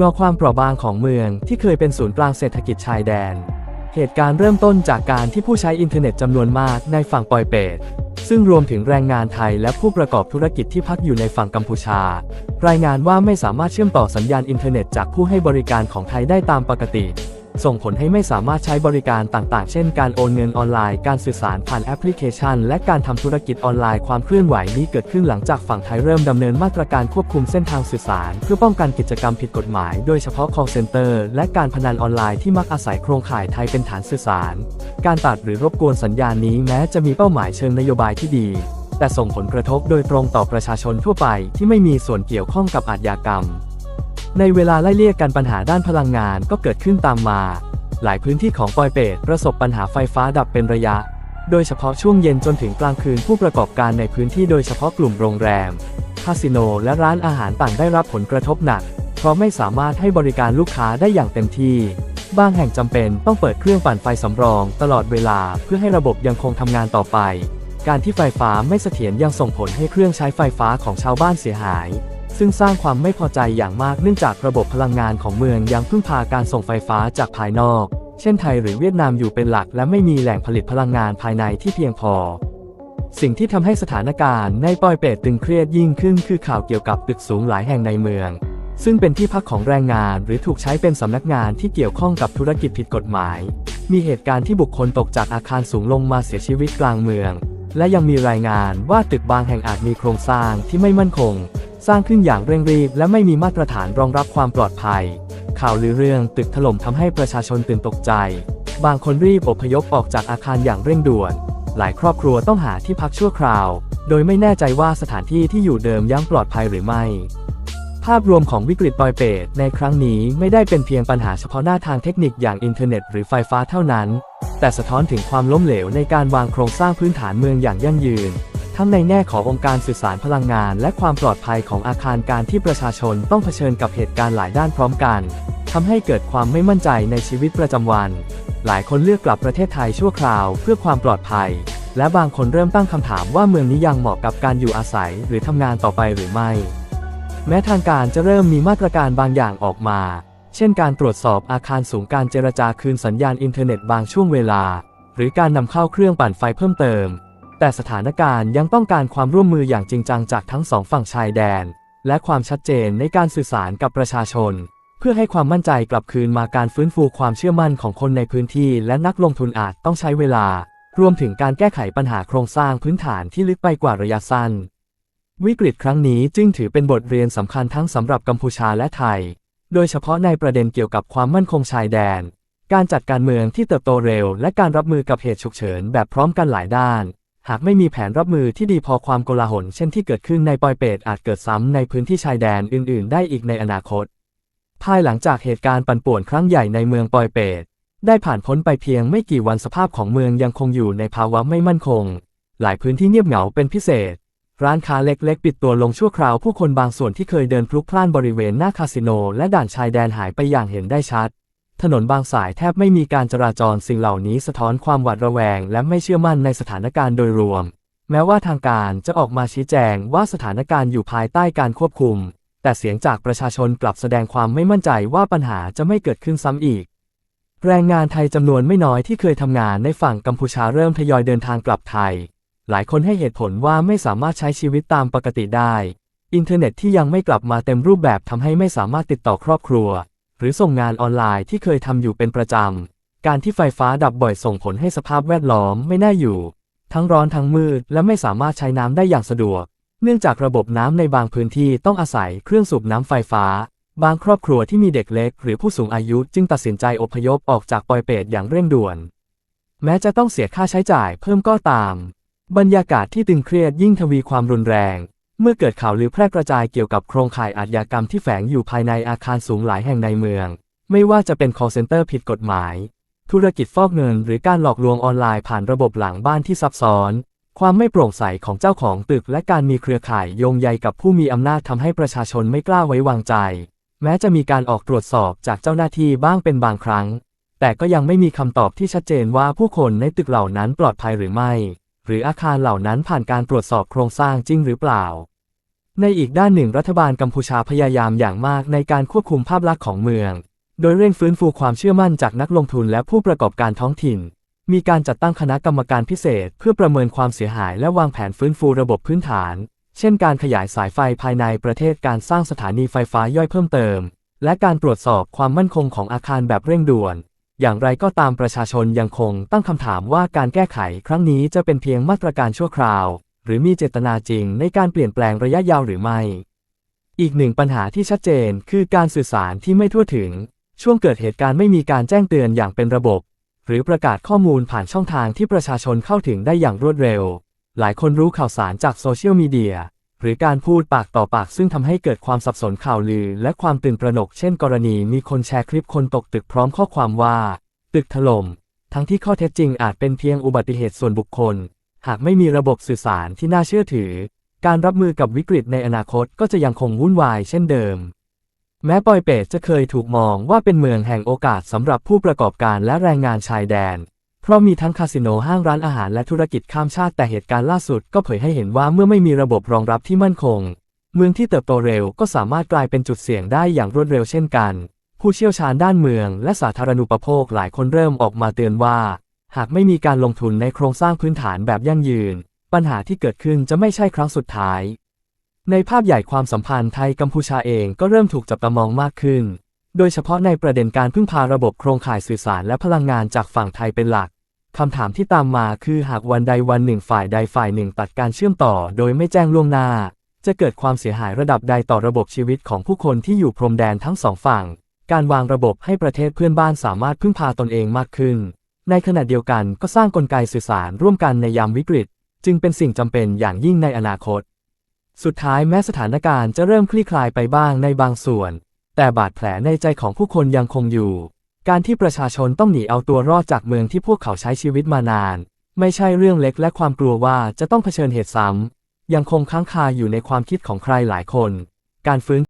งอความเปราะบางของเมืองที่เคยเป็นศูนย์กลางเศรษฐกิจชายแดน เหตุการณ์เริ่มต้นจากการที่ผู้ใช้อินเทอร์เน็ตจำนวนมากในฝั่งปอยเปต ซึ่งรวมถึงแรงงานไทยและผู้ประกอบธุรกิจที่พักอยู่ในฝั่งกัมพูชา รายงานว่าไม่สามารถเชื่อมต่อสัญญาณอินเทอร์เน็ตจากผู้ให้บริการของไทยได้ตามปกติ ส่งผลให้ไม่สามารถใช้บริการต่างๆ เช่น การโอนเงินออนไลน์ การสื่อสารผ่านแอปพลิเคชัน และการทำธุรกิจออนไลน์ ความเคลื่อนไหวนี้เกิดขึ้นหลังจากฝั่งไทยเริ่มดำเนินมาตรการควบคุมเส้นทางสื่อสาร เพื่อป้องกันกิจกรรมผิดกฎหมาย โดยเฉพาะ call center และการพนันออนไลน์ที่มักอาศัยโครงข่ายไทยเป็นฐานสื่อสาร การตัดหรือรบกวนสัญญาณนี้แม้จะมีเป้าหมายเชิงนโยบายที่ดีแต่ส่งผลกระทบโดยตรงต่อประชาชนทั่วไปที่ไม่มีส่วนเกี่ยวข้องกับอาชญากรรม ในเวลาไล่เลี่ยกกันปัญหาด้านพลังงานก็เกิดขึ้นตามมา หลายพื้นที่ของปอยเปตประสบปัญหาไฟฟ้าดับเป็นระยะ โดยเฉพาะช่วงเย็นจนถึงกลางคืนผู้ประกอบการในพื้นที่โดยเฉพาะกลุ่มโรงแรม คาสิโน และร้านอาหารต่างได้รับผลกระทบหนัก เพราะไม่สามารถให้บริการลูกค้าได้อย่างเต็มที่ บางแห่งจำเป็นต้องเปิดเครื่องปั่นไฟสำรอง ตลอดเวลาเพื่อให้ระบบยังคงทำงานต่อไป การที่ไฟฟ้าไม่เสถียรยังส่งผลให้เครื่องใช้ไฟฟ้าของชาวบ้านเสียหาย ซึ่งสร้างความไม่พอใจอย่างมากเนื่องจากระบบพลังงานของเมืองยังพึ่งพาการส่งไฟฟ้าจากภายนอก เช่นไทยหรือเวียดนามอยู่เป็นหลัก และไม่มีแหล่งผลิตพลังงานภายในที่เพียงพอ สิ่งที่ทำให้สถานการณ์ในปอยเปตตึงเครียดยิ่งขึ้นคือข่าวเกี่ยวกับตึกสูงหลายแห่งในเมือง ซึ่งเป็นที่พักของแรงงาน หรือถูกใช้เป็นสำนักงานที่เกี่ยวข้องกับธุรกิจผิดกฎหมาย มีเหตุการณ์ที่บุคคลตกจากอาคารสูงลงมาเสียชีวิตกลางเมือง และยังมีรายงานว่าตึกบางแห่งอาจมีโครงสร้างที่ไม่มั่นคง สร้างขึ้นอย่างเร่งรีบและไม่มีมาตรฐานรองรับความปลอดภัย ข่าวลือเรื่องตึกถล่มทำให้ประชาชนตื่นตกใจ บางคนรีบอพยพออกจากอาคารอย่างเร่งด่วน หลายครอบครัวต้องหาที่พักชั่วคราว โดยไม่แน่ใจว่าสถานที่ที่อยู่เดิมยังปลอดภัยหรือไม่ภาพรวมของวิกฤตปอยเปตในครั้งนี้ไม่ได้เป็นเพียงปัญหาเฉพาะหน้าทางเทคนิคอย่างอินเทอร์เน็ตหรือไฟฟ้าเท่านั้น แต่สะท้อนถึงความล้มเหลวในการวางโครงสร้างพื้นฐานเมืองอย่างยั่งยืน ทั้งในแง่ขององค์การสื่อสารพลังงาน และความปลอดภัยของอาคารการที่ประชาชนต้องเผชิญกับเหตุการณ์หลายด้านพร้อมกันทำให้เกิดความไม่มั่นใจในชีวิตประจำวัน หลายคนเลือกกลับประเทศไทยชั่วคราวเพื่อความปลอดภัย และบางคนเริ่มตั้งคำถามว่าเมืองนี้ยังเหมาะกับการอยู่อาศัยหรือทำงานต่อไปหรือไม่ แม้ทางการจะเริ่มมีมาตรการบางอย่างออกมา เช่น การตรวจสอบอาคารสูงการเจรจาคืนสัญญาณอินเทอร์เน็ตบางช่วงเวลา หรือการนำเข้าเครื่องปั่นไฟเพิ่มเติม แต่สถานการณ์ยังต้องการความร่วมมืออย่างจริงจังจากทั้งสองฝั่งชายแดน และความชัดเจนในการสื่อสารกับประชาชน เพื่อให้ความมั่นใจกลับคืนมาการฟื้นฟูความเชื่อมั่นของคนในพื้นที่ และนักลงทุนอาจต้องใช้เวลา รวมถึงการแก้ไขปัญหาโครงสร้างพื้นฐานที่ลึกไปกว่าระยะสั้น วิกฤตครั้งนี้จึงถือเป็นบทเรียนสำคัญทั้งสำหรับกัมพูชาและไทย โดยเฉพาะในประเด็นเกี่ยวกับความมั่นคงชายแดน การจัดการเมืองที่เติบโตเร็ว และการรับมือกับเหตุฉุกเฉินแบบพร้อมกันหลายด้าน หากไม่มีแผนรับมือที่ดีพอความโกลาหลเช่นที่เกิดขึ้นในปอยเปตอาจเกิดซ้ำในพื้นที่ชายแดนอื่น ๆ ได้อีกในอนาคต ภายหลังจากเหตุการณ์ปั่นป่วนครั้งใหญ่ในเมืองปอยเปตได้ผ่านพ้นไปเพียงไม่กี่วันสภาพของเมืองยังคงอยู่ในภาวะไม่มั่นคง หลายพื้นที่เงียบเหงาเป็นพิเศษ ร้านค้าเล็ก ๆ ปิดตัวลงชั่วคราวผู้คนบางส่วนที่เคยเดินพลุกพล่านบริเวณหน้าคาสิโน และด่านชายแดนหายไปอย่างเห็นได้ชัด ถนนบางสายแทบไม่มีการจราจรสิ่งเหล่านี้สะท้อนความหวาดระแวง และไม่เชื่อมั่นในสถานการณ์โดยรวม แม้ว่าทางการจะออกมาชี้แจงว่าสถานการณ์อยู่ภายใต้การควบคุม แต่เสียงจากประชาชนกลับแสดงความไม่มั่นใจว่าปัญหาจะไม่เกิดขึ้นซ้ำอีก แรงงานไทยจำนวนไม่น้อยที่เคยทำงานในฝั่งกัมพูชาเริ่มทยอยเดินทางกลับไทย หลายคนให้เหตุผลว่าไม่สามารถใช้ชีวิตตามปกติได้ อินเทอร์เน็ตที่ยังไม่กลับมาเต็มรูปแบบทำให้ไม่สามารถติดต่อครอบครัว หรือส่งงานออนไลน์ที่เคยทำอยู่เป็นประจำ การที่ไฟฟ้าดับบ่อยส่งผลให้สภาพแวดล้อมไม่น่าอยู่ ทั้งร้อนทั้งมืดและไม่สามารถใช้น้ำได้อย่างสะดวก เนื่องจากระบบน้ำในบางพื้นที่ต้องอาศัยเครื่องสูบน้ำไฟฟ้า บางครอบครัวที่มีเด็กเล็ก หรือผู้สูงอายุจึงตัดสินใจอพยพออกจากปอยเปตอย่างเร่งด่วน แม้จะต้องเสียค่าใช้จ่ายเพิ่มก็ตาม บรรยากาศที่ตึงเครียดยิ่งทวีความรุนแรง เมื่อเกิดข่าวลือแพร่กระจายเกี่ยวกับโครงข่ายอาชญากรรมที่แฝงอยู่ภายในอาคารสูงหลายแห่งในเมือง ไม่ว่าจะเป็น call center ผิดกฎหมาย ธุรกิจฟอกเงิน หรือการหลอกลวงออนไลน์ผ่านระบบหลังบ้านที่ซับซ้อน ความไม่โปร่งใสของเจ้าของตึกและการมีเครือข่ายโยงใยกับผู้มีอำนาจทำให้ประชาชนไม่กล้าไว้วางใจ แม้จะมีการออกตรวจสอบจากเจ้าหน้าที่บ้างเป็นบางครั้ง แต่ก็ยังไม่มีคำตอบที่ชัดเจนว่าผู้คนในตึกเหล่านั้นปลอดภัยหรือไม่ หรืออาคารเหล่านั้นผ่านการตรวจสอบโครงสร้างจริงหรือเปล่า ในอีกด้านหนึ่งรัฐบาลกัมพูชาพยายามอย่างมากในการควบคุมภาพลักษณ์ของเมือง โดยเร่งฟื้นฟูความเชื่อมั่นจากนักลงทุนและผู้ประกอบการท้องถิ่น มีการจัดตั้งคณะกรรมการพิเศษ เพื่อประเมินความเสียหายและวางแผนฟื้นฟูระบบพื้นฐาน เช่น การขยายสายไฟภายในประเทศการสร้างสถานีไฟฟ้าย่อยเพิ่มเติม และการตรวจสอบความมั่นคงของอาคารแบบเร่งด่วน อย่างไรก็ตามประชาชนยังคงตั้งคำถามว่าการแก้ไขครั้งนี้จะเป็นเพียงมาตรการชั่วคราว หรือมีเจตนาจริงในการเปลี่ยนแปลงระยะยาวหรือไม่ อีกหนึ่งปัญหาที่ชัดเจนคือการสื่อสารที่ไม่ทั่วถึง ช่วงเกิดเหตุการณ์ไม่มีการแจ้งเตือนอย่างเป็นระบบ หรือประกาศข้อมูลผ่านช่องทางที่ประชาชนเข้าถึงได้อย่างรวดเร็ว หลายคนรู้ข่าวสารจากโซเชียลมีเดีย หรือการพูดปากต่อปากซึ่งทำให้เกิดความสับสนข่าวลือ และความตื่นตระหนก เช่น กรณีมีคนแชร์คลิปคนตกตึกพร้อมข้อความว่า ตึกถล่ม ทั้งที่ข้อเท็จจริงอาจเป็นเพียงอุบัติเหตุส่วนบุคคล หากไม่มีระบบสื่อสารที่น่าเชื่อถือ การรับมือกับวิกฤตในอนาคตก็จะยังคงวุ่นวายเช่นเดิม แม้ปอยเปตจะเคยถูกมองว่าเป็นเมืองแห่งโอกาสสำหรับผู้ประกอบการและแรงงานชายแดน เพราะมีทั้งคาสิโนห้างร้านอาหารและธุรกิจข้ามชาติแต่เหตุการณ์ล่าสุดก็เผยให้เห็นว่าเมื่อไม่มีระบบรองรับที่มั่นคง เมืองที่เติบโตเร็วก็สามารถกลายเป็นจุดเสี่ยงได้อย่างรวดเร็วเช่นกัน ผู้เชี่ยวชาญด้านเมืองและสาธารณูปโภคหลายคนเริ่มออกมาเตือนว่า หากไม่มีการลงทุนในโครงสร้างพื้นฐานแบบยั่งยืน ปัญหาที่เกิดขึ้นจะไม่ใช่ครั้งสุดท้าย ในภาพใหญ่ความสัมพันธ์ไทยกัมพูชาเองก็เริ่มถูกจับตามองมากขึ้น โดยเฉพาะในประเด็นการพึ่งพาระบบโครงข่ายสื่อสารและพลังงานจากฝั่งไทยเป็นหลัก คำถามที่ตามมาคือหากวันใดวันหนึ่งฝ่ายใดฝ่ายหนึ่งตัดการเชื่อมต่อโดยไม่แจ้งล่วงหน้า จะเกิดความเสียหายระดับใดต่อระบบชีวิตของผู้คนที่อยู่พรมแดนทั้งสองฝั่ง การวางระบบให้ประเทศเพื่อนบ้านสามารถพึ่งพาตนเองมากขึ้น ในขณะเดียวกันก็สร้างกลไกสื่อสารร่วมกันในยามวิกฤต จึงเป็นสิ่งจำเป็นอย่างยิ่งในอนาคต สุดท้ายแม้สถานการณ์จะเริ่มคลี่คลายไปบ้างในบางส่วน แต่บาดแผลในใจของผู้คนยังคงอยู่ การที่ประชาชนต้องหนีเอาตัวรอดจากเมืองที่พวกเขาใช้ชีวิตมานาน ไม่ใช่เรื่องเล็กและความกลัวว่าจะต้องเผชิญเหตุซ้ำยังคงค้างคาอยู่ในความคิดของใครหลายคน การฟื้น